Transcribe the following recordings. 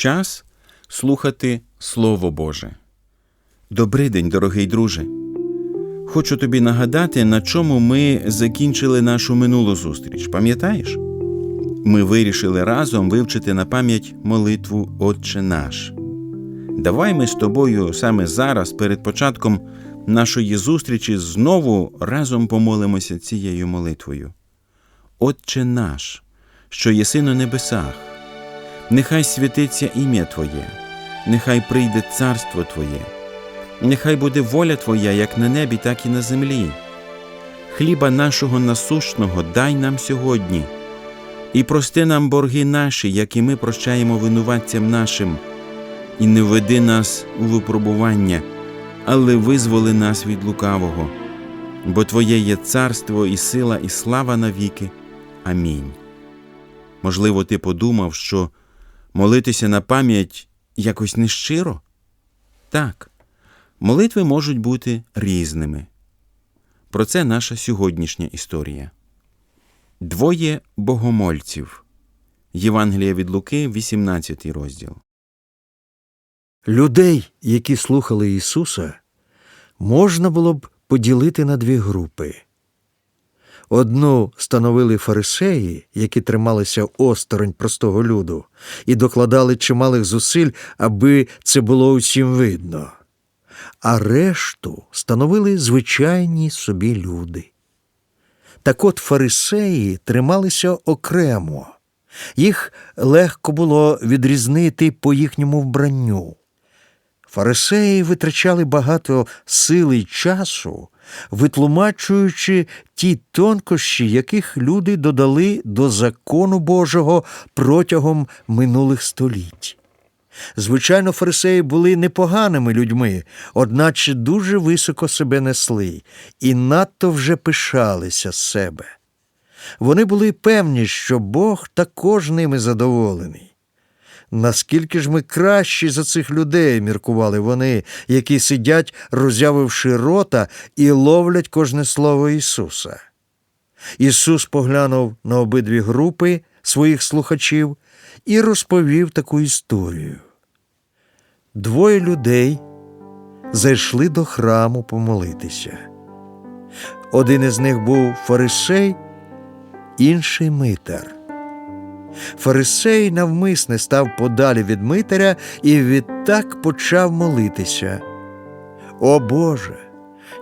Час слухати Слово Боже. Добрий день, дорогий друже. Хочу тобі нагадати, на чому ми закінчили нашу минулу зустріч. Пам'ятаєш? Ми вирішили разом вивчити на пам'ять молитву Отче наш. Давай ми з тобою саме зараз, перед початком нашої зустрічі, знову разом помолимося цією молитвою. Отче наш, що єси на небесах, нехай святиться ім'я Твоє, нехай прийде царство Твоє, нехай буде воля Твоя як на небі, так і на землі. Хліба нашого насущного дай нам сьогодні, і прости нам борги наші, як і ми прощаємо винуватцям нашим, і не введи нас у випробування, але визволи нас від лукавого, бо Твоє є царство і сила, і слава навіки. Амінь. Можливо, ти подумав, що молитися на пам'ять якось нещиро? Так, молитви можуть бути різними. Про це наша сьогоднішня історія. Двоє богомольців. Євангелія від Луки, 18 розділ. Людей, які слухали Ісуса, можна було б поділити на дві групи. Одну становили фарисеї, які трималися осторонь простого люду, і докладали чималих зусиль, аби це було усім видно. А решту становили звичайні собі люди. Так от фарисеї трималися окремо, їх легко було відрізнити по їхньому вбранню. Фарисеї витрачали багато сили й часу, витлумачуючи ті тонкощі, яких люди додали до закону Божого протягом минулих століть. Звичайно, фарисеї були непоганими людьми, одначе дуже високо себе несли і надто вже пишалися з себе. Вони були певні, що Бог також ними задоволений. Наскільки ж ми кращі за цих людей, міркували вони, які сидять, роззявивши рота, і ловлять кожне слово Ісуса. Ісус поглянув на обидві групи своїх слухачів і розповів таку історію. Двоє людей зайшли до храму помолитися. Один із них був фарисей, інший митар. Фарисей навмисне став подалі від митаря і відтак почав молитися. О Боже,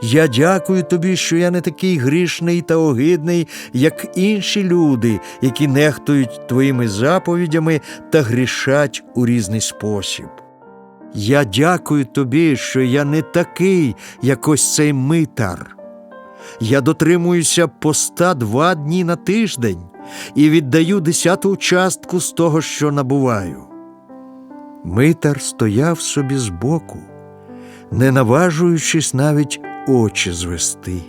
я дякую тобі, що я не такий грішний та огидний, як інші люди, які нехтують твоїми заповідями та грішать у різний спосіб. Я дякую тобі, що я не такий, як ось цей митар. Я дотримуюся поста два дні на тиждень і віддаю десяту частку з того, що набуваю. Митар стояв собі збоку, не наважуючись навіть очі звести.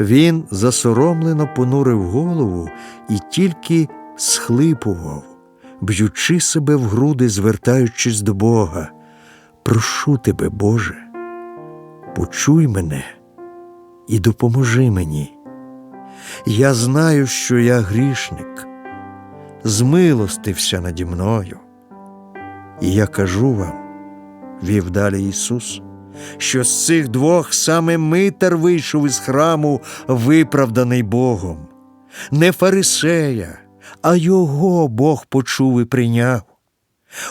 Він засоромлено понурив голову і тільки схлипував, б'ючи себе в груди, звертаючись до Бога. Прошу тебе, Боже, почуй мене і допоможи мені. Я знаю, що я грішник, змилостився наді мною. І я кажу вам, вів далі Ісус, що з цих двох саме митар вийшов із храму, виправданий Богом, не фарисея, а його Бог почув і прийняв.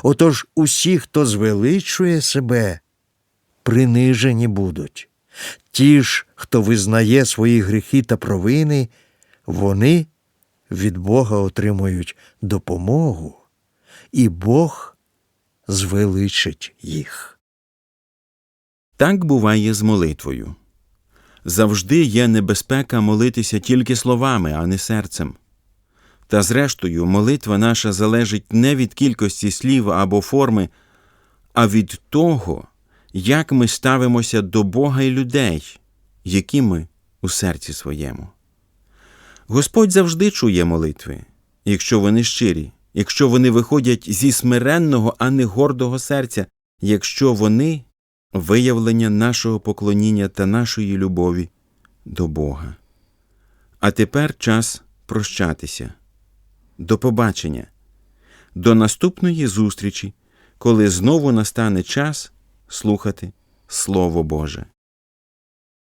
Отож усі, хто звеличує себе, принижені будуть. Ті ж, хто визнає свої гріхи та провини, вони від Бога отримують допомогу, і Бог звеличить їх. Так буває з молитвою. Завжди є небезпека молитися тільки словами, а не серцем. Та зрештою, молитва наша залежить не від кількості слів або форми, а від того, як ми ставимося до Бога і людей, які ми у серці своєму. Господь завжди чує молитви, якщо вони щирі, якщо вони виходять зі смиренного, а не гордого серця, якщо вони виявлення нашого поклоніння та нашої любові до Бога. А тепер час прощатися. До побачення. До наступної зустрічі, коли знову настане час слухати Слово Боже.